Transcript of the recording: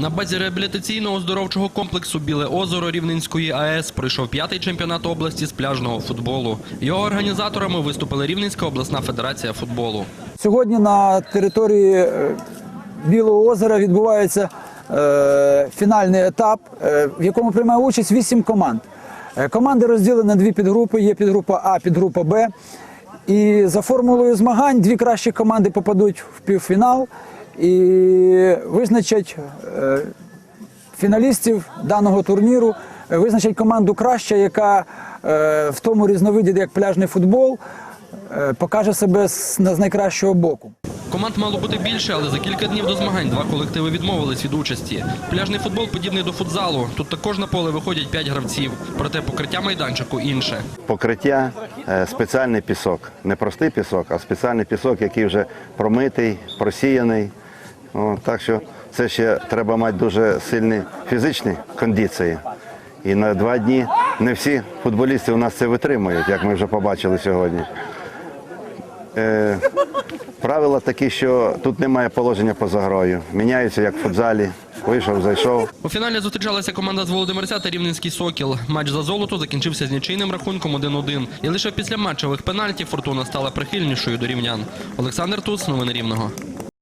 На базі реабілітаційного оздоровчого комплексу Біле озеро Рівненської АЕС пройшов п'ятий чемпіонат області з пляжного футболу. Його організаторами виступила Рівненська обласна федерація футболу. Сьогодні на території е, Білого озера відбувається е, фінальний етап, е, в якому приймає участь вісім команд. Команди розділені на дві підгрупи: є підгрупа А, підгрупа Б. І за формулою змагань дві кращі команди попадуть в півфінал і визначать е, фіналістів даного турніру, визначать команду краща, яка е, в тому різновиді, як пляжний футбол, е, покаже себе з, найкращого боку. Команд мало бути більше, але за кілька днів до змагань два колективи відмовились від участі. Пляжний футбол подібний до футзалу. Тут також на поле виходять п'ять гравців, проте покриття майданчику інше. Покриття спеціальний пісок, не простий пісок, а спеціальний пісок, який вже промитий, просіяний. Так що це ще треба мати дуже сильні фізичні кондиції. І на два дні не всі футболісти у нас це витримують, як ми вже побачили сьогодні. Е, правила такі, що тут немає положення поза грою. Міняються як в футзалі. Вийшов, зайшов. У фіналі зустрічалася команда з Володимирця та Рівненський Сокіл. Матч за золото закінчився з нічийним рахунком 1-1. І лише після матчевих пенальтів Фортуна стала прихильнішою до рівнян. Олександр Туц, новини Рівного.